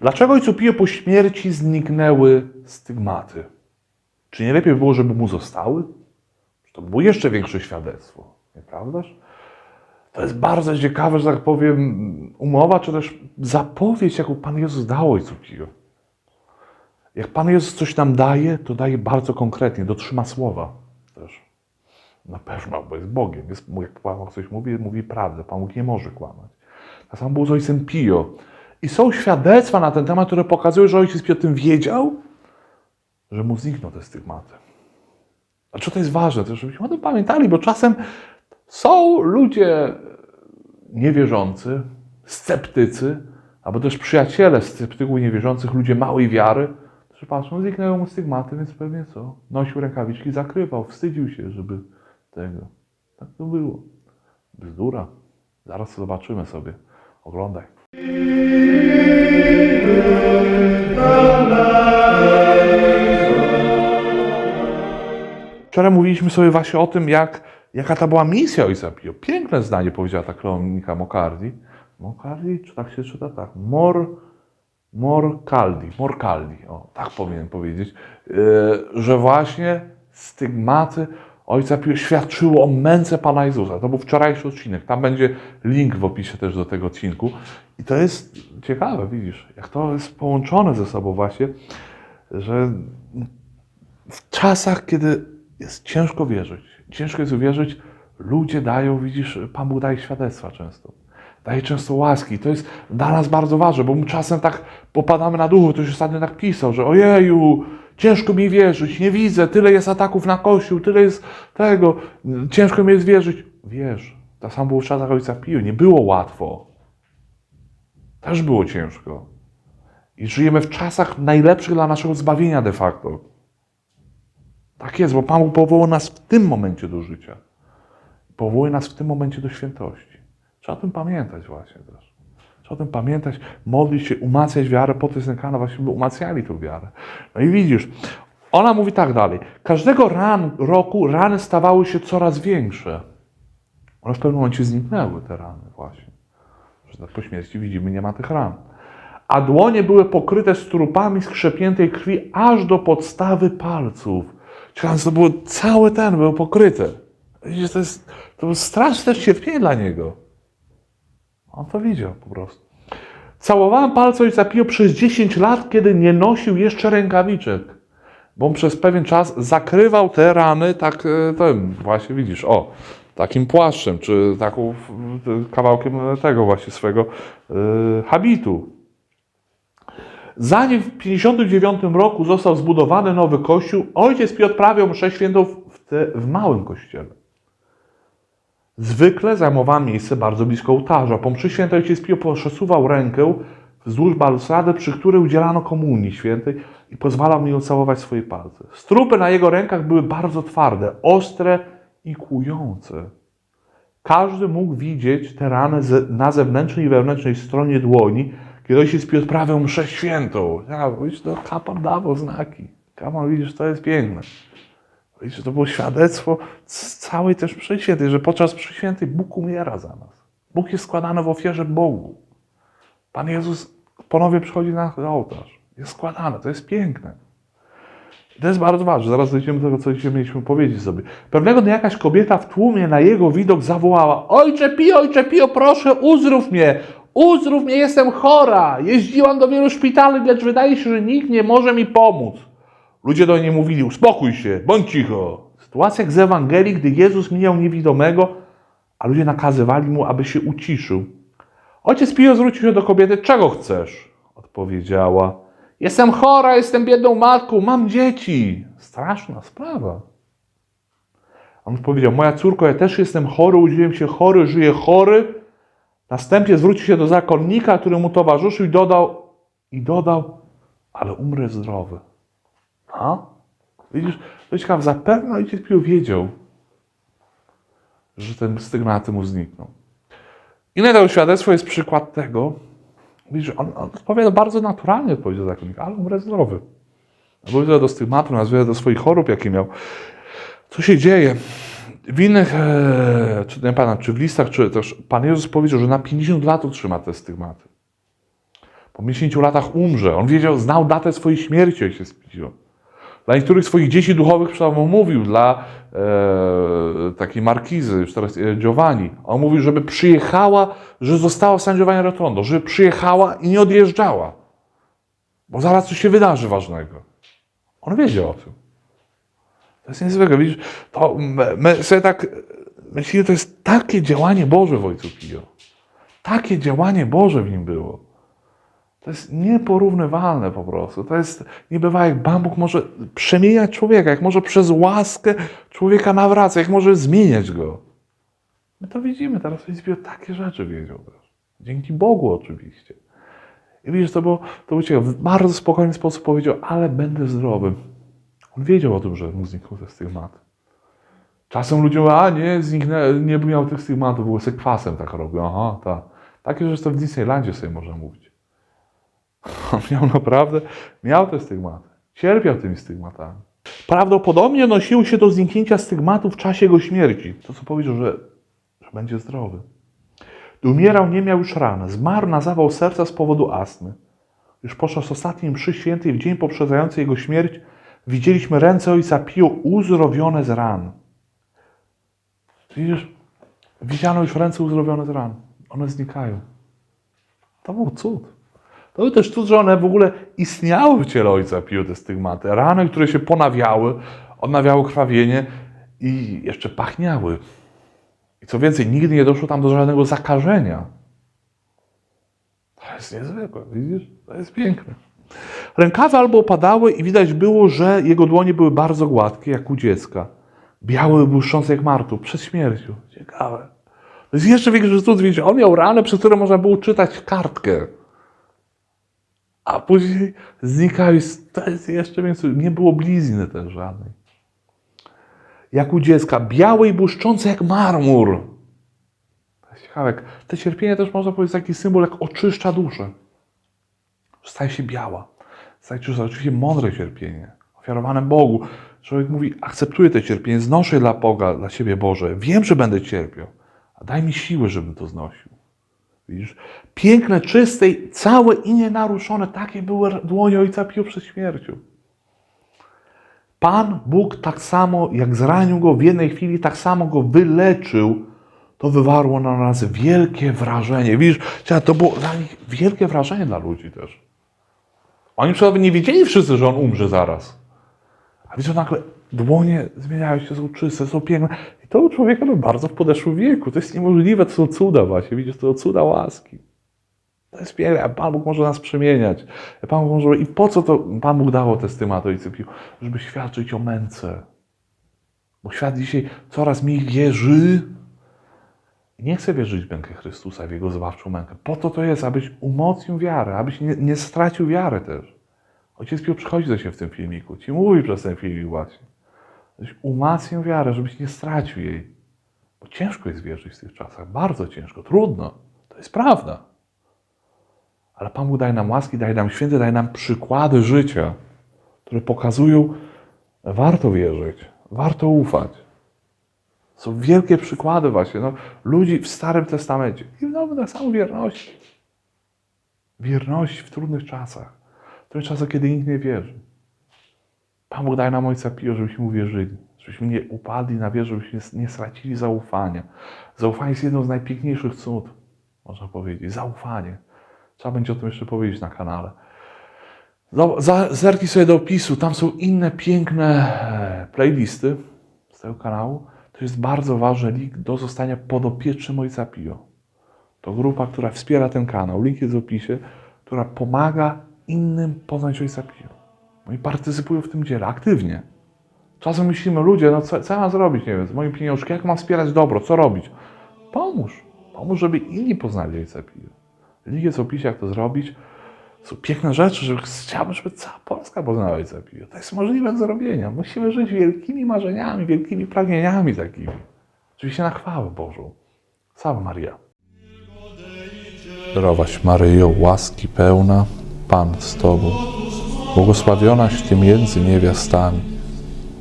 Dlaczego ojcu Pio po śmierci zniknęły stygmaty? Czy nie lepiej było, żeby mu zostały? To było jeszcze większe świadectwo, nieprawdaż? To jest bardzo ciekawe, że tak powiem, umowa, czy też zapowiedź, jaką Pan Jezus dał ojcu Pio. Jak Pan Jezus coś nam daje, to daje bardzo konkretnie, dotrzyma słowa też. Na pewno, bo jest Bogiem. Jest, jak Pan coś mówi, mówi prawdę. Pan Bóg nie może kłamać. Tak samo było z ojcem Pio. I są świadectwa na ten temat, które pokazują, że ojciec Pio o tym wiedział, że mu znikną te stygmaty. Co to jest ważne, to żebyśmy o tym pamiętali, bo czasem są ludzie niewierzący, sceptycy, albo też przyjaciele sceptyków niewierzących, ludzie małej wiary, którzy patrzą, zniknęły mu stygmaty, więc pewnie co? Nosił rękawiczki, zakrywał, wstydził się, żeby tego. Tak to było. Bzdura. Zaraz to zobaczymy sobie. Oglądaj. Wczoraj mówiliśmy sobie właśnie o tym, jak, jaka to była misja Ojca Pio. Piękne zdanie powiedziała ta kronika Mokardi. Mokardi, czy tak się czyta? Tak. Mor, Morkaldi. Morkaldi, o, tak powinien powiedzieć. Yy, że właśnie stygmaty Ojca Pio świadczyło o męce Pana Jezusa. To był wczorajszy odcinek. Tam będzie link w opisie też do tego odcinku. I to jest ciekawe, widzisz, jak to jest połączone ze sobą właśnie, że w czasach, kiedy jest ciężko wierzyć, ciężko jest uwierzyć, ludzie dają, widzisz, Pan Bóg daje świadectwa często. Daje często łaski. To jest dla nas bardzo ważne, bo my czasem tak popadamy na duchu. Ktoś ostatnio tak pisał, że ojeju, ciężko mi wierzyć, nie widzę, tyle jest ataków na Kościół, tyle jest tego, ciężko mi jest wierzyć. Wiesz, tak samo było w czasach Ojca Pio, nie było łatwo. Też było ciężko. I żyjemy w czasach najlepszych dla naszego zbawienia de facto. Tak jest, bo Pan powołał nas w tym momencie do życia. Powołuje nas w tym momencie do świętości. Trzeba o tym pamiętać właśnie też. Trzeba o tym pamiętać, modlić się, umacniać wiarę, po to jest nękana właśnie, by umacniali tą wiarę. No i widzisz, ona mówi tak dalej. Każdego ran, roku rany stawały się coraz większe. One w pewnym momencie zniknęły, te rany właśnie. Tak po śmierci widzimy, nie ma tych ran. A dłonie były pokryte strupami skrzepniętej krwi aż do podstawy palców. Ciekawe, to było całe ten, było pokryte. Widzisz, to, jest, to było straszne cierpienie dla niego. On to widział po prostu. Całowałem palce ojca Pio przez 10 lat, kiedy nie nosił jeszcze rękawiczek. Bo on przez pewien czas zakrywał te rany tak, e, tym, właśnie widzisz, o, takim płaszczem, czy taką e, kawałkiem tego właśnie swego e, habitu. Zanim w 59 roku został zbudowany nowy kościół, ojciec Piotr prawiał mszę świętą w, te, w małym kościele. Zwykle zajmowałem miejsce bardzo blisko ołtarza. Po mszy świętej ojciec Pio przesuwał rękę wzdłuż balustrady, przy której udzielano komunii świętej i pozwalał mi ucałować swoje palce. Strupy na jego rękach były bardzo twarde, ostre i kłujące. Każdy mógł widzieć te rany na zewnętrznej i wewnętrznej stronie dłoni, kiedy ojciec Piotr prawił mszę świętą. Ja, widzisz, to kapłan dawał znaki. Kapłan, widzisz, to jest piękne. Widzisz, to było świadectwo całej też mszy że podczas mszy Bóg umiera za nas. Bóg jest składany w ofierze Bogu. Pan Jezus ponownie przychodzi na ołtarz. Jest składany, to jest piękne. To jest bardzo ważne. Zaraz dojdziemy do tego, co dzisiaj mieliśmy powiedzieć sobie. Pewnego dnia jakaś kobieta w tłumie na jego widok zawołała: Ojcze Pio, ojcze Pio, proszę, uzdrów mnie! Uzdrów mnie, jestem chora! Jeździłam do wielu szpitali, lecz wydaje się, że nikt nie może mi pomóc. Ludzie do niej mówili: Uspokój się, bądź cicho. Sytuacja jak z Ewangelii, gdy Jezus mijał niewidomego, a ludzie nakazywali mu, aby się uciszył. Ojciec Pio zwrócił się do kobiety: Czego chcesz? Odpowiedziała: Jestem chora, jestem biedną matką, mam dzieci. Straszna sprawa. On powiedział: Moja córko, ja też jestem chory, urodziłem się chory, żyję chory. Następnie zwrócił się do zakonnika, który mu towarzyszył i dodał, i dodał, ale umrę zdrowy. A? Widzisz, to ciekawe, zapewne ojciec Pio wiedział, że ten stygmaty mu znikną. Inne to świadectwo jest przykład tego, widzisz, on, on odpowiada bardzo naturalnie, odpowiedział zakonnik, ale umrę zdrowy. Nawiązuje do stygmatu, nawiązuje do swoich chorób, jakie miał. Co się dzieje? W innych, e, czy nie pamiętam, czy w listach, czy też Pan Jezus powiedział, że na 50 lat utrzyma te stygmaty. Po 10 latach umrze. On wiedział, znał datę swojej śmierci, ojciec Pio. Dla niektórych swoich dzieci duchowych przynajmniej mówił, dla e, takiej markizy, już teraz e, Giovanni. On mówił, żeby przyjechała, że została w San Rotondo, żeby przyjechała i nie odjeżdżała. Bo zaraz coś się wydarzy ważnego. On wiedział o tym. To jest niezwykłe. Widzisz, to my, sobie tak myślimy, to jest takie działanie Boże w Ojcu Pio. Takie działanie Boże w nim było. To jest nieporównywalne po prostu. To jest niebywałe, jak Pan Bóg może przemieniać człowieka, jak może przez łaskę człowieka nawracać, jak może zmieniać go. My to widzimy teraz. Pio takie rzeczy wiedział też. Dzięki Bogu oczywiście. I widzisz, to było, to było ciekawe. W bardzo spokojny sposób powiedział, ale będę zdrowy. On wiedział o tym, że mu znikną te stygmaty. Czasem ludzie mówią, a nie, zniknę, nie miał tych stygmatów, był sobie kwasem tak robił. Aha, tak. Takie rzeczy w Disneylandzie sobie można mówić. On miał naprawdę, miał te stygmaty. Cierpiał tymi stygmatami. Prawdopodobnie nosił się do zniknięcia stygmatu w czasie jego śmierci. To, co powiedział, że, że będzie zdrowy. Gdy umierał, nie miał już ran. Zmarł na zawał serca z powodu astmy. Już podczas ostatniej mszy świętej, w dzień poprzedzający jego śmierć, widzieliśmy ręce ojca Pio uzdrowione z ran. Widzisz, widziano już ręce uzdrowione z ran. One znikają. To był cud. To był też cud, że one w ogóle istniały w ciele ojca Pio, te stygmaty. Rany, które się ponawiały, odnawiały krwawienie i jeszcze pachniały. I co więcej, nigdy nie doszło tam do żadnego zakażenia. To jest niezwykłe, widzisz? To jest piękne. Rękawy albo opadały i widać było, że jego dłonie były bardzo gładkie, jak u dziecka. Białe, błyszczące jak martu, przed śmiercią. Ciekawe. To jest jeszcze większy cud, widzisz, on miał ranę, przez które można było czytać kartkę. A później znikały, to jest jeszcze więcej, nie było blizny też żadnej. Jak u dziecka, białe i błyszczące jak marmur. Ciekawe. Te cierpienie też można powiedzieć taki symbol, jak oczyszcza duszę. Staje się biała. Się oczywiście mądre cierpienie, ofiarowane Bogu. Człowiek mówi, akceptuję to cierpienie, znoszę je dla Boga, dla siebie Boże. Wiem, że będę cierpiał, a daj mi siły, żebym to znosił. Widzisz? Piękne, czyste, całe i nienaruszone. Takie były dłonie Ojca Pio przed śmiercią. Pan Bóg tak samo, jak zranił go w jednej chwili, tak samo go wyleczył. To wywarło na nas wielkie wrażenie. Widzisz, to było dla nich wielkie wrażenie dla ludzi też. Oni przynajmniej nie wiedzieli wszyscy, że on umrze zaraz. A widzą nagle dłonie zmieniają się, są czyste, są piękne. I to u człowieka no, bardzo w podeszłym wieku. To jest niemożliwe, to są cuda właśnie. Widzisz, to są cuda łaski. To jest piękne, Pan Bóg może nas przemieniać. Pan Bóg może... I po co to Pan Bóg dało te stymaty i cypił? Żeby świadczyć o męce. Bo świat dzisiaj coraz mniej wierzy. Nie chce wierzyć w mękę Chrystusa, w Jego zbawczą mękę. Po to to jest, abyś umocnił wiarę, abyś nie, nie stracił wiary też. Ojciec Pio przychodzi do się w tym filmiku, ci mówi przez ten filmik właśnie. Żebyś wiarę, żebyś nie stracił jej. Bo ciężko jest wierzyć w tych czasach, bardzo ciężko, trudno. To jest prawda. Ale Pan Bóg daje nam łaski, daje nam święty, daje nam przykłady życia, które pokazują, warto wierzyć, warto ufać. Są wielkie przykłady właśnie, no, ludzi w Starym Testamencie i w Nowym tak samo wierności. Wierności w trudnych czasach. W trudnych czasach, kiedy nikt nie wierzy. Pan Bóg daje nam Ojca Pio, żebyśmy mu wierzyli. Żebyśmy nie upadli na wierę, żebyśmy nie stracili zaufania. Zaufanie jest jedną z najpiękniejszych cud, można powiedzieć. Zaufanie. Trzeba będzie o tym jeszcze powiedzieć na kanale. Za- Zerknij sobie do opisu, tam są inne piękne e, playlisty z tego kanału. To jest bardzo ważny link do zostania podopiecznym Ojca Pio. To grupa, która wspiera ten kanał. Link jest w opisie, która pomaga innym poznać Ojca Pio. No i partycypują w tym dziele aktywnie. Czasem myślimy, ludzie, no co, co ja mam zrobić, nie wiem, z moim pieniążkiem, jak mam wspierać dobro, co robić? Pomóż. Pomóż, żeby inni poznali Ojca Pio. Link jest w opisie, jak to zrobić. Są piękne rzeczy, że chciałbym, żeby cała Polska poznała Ojca Pio. To jest możliwe do zrobienia. Musimy żyć wielkimi marzeniami, wielkimi pragnieniami takimi. Oczywiście na chwałę Bożą. Salve Maria. Zdrowaś Maryjo, łaski pełna, Pan z Tobą, błogosławionaś Ty między niewiastami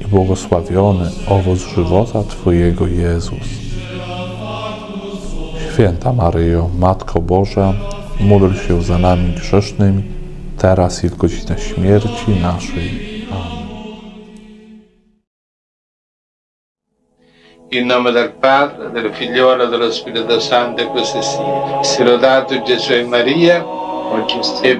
i błogosławiony owoc żywota Twojego Jezus. Święta Maryjo, Matko Boża, módl się za nami grzesznymi, teraz i w godzinę śmierci naszej. In nome del Padre, del Figliolo e dello Spirito Santo, e così sia. Sia lodato Gesù e Maria, oggi e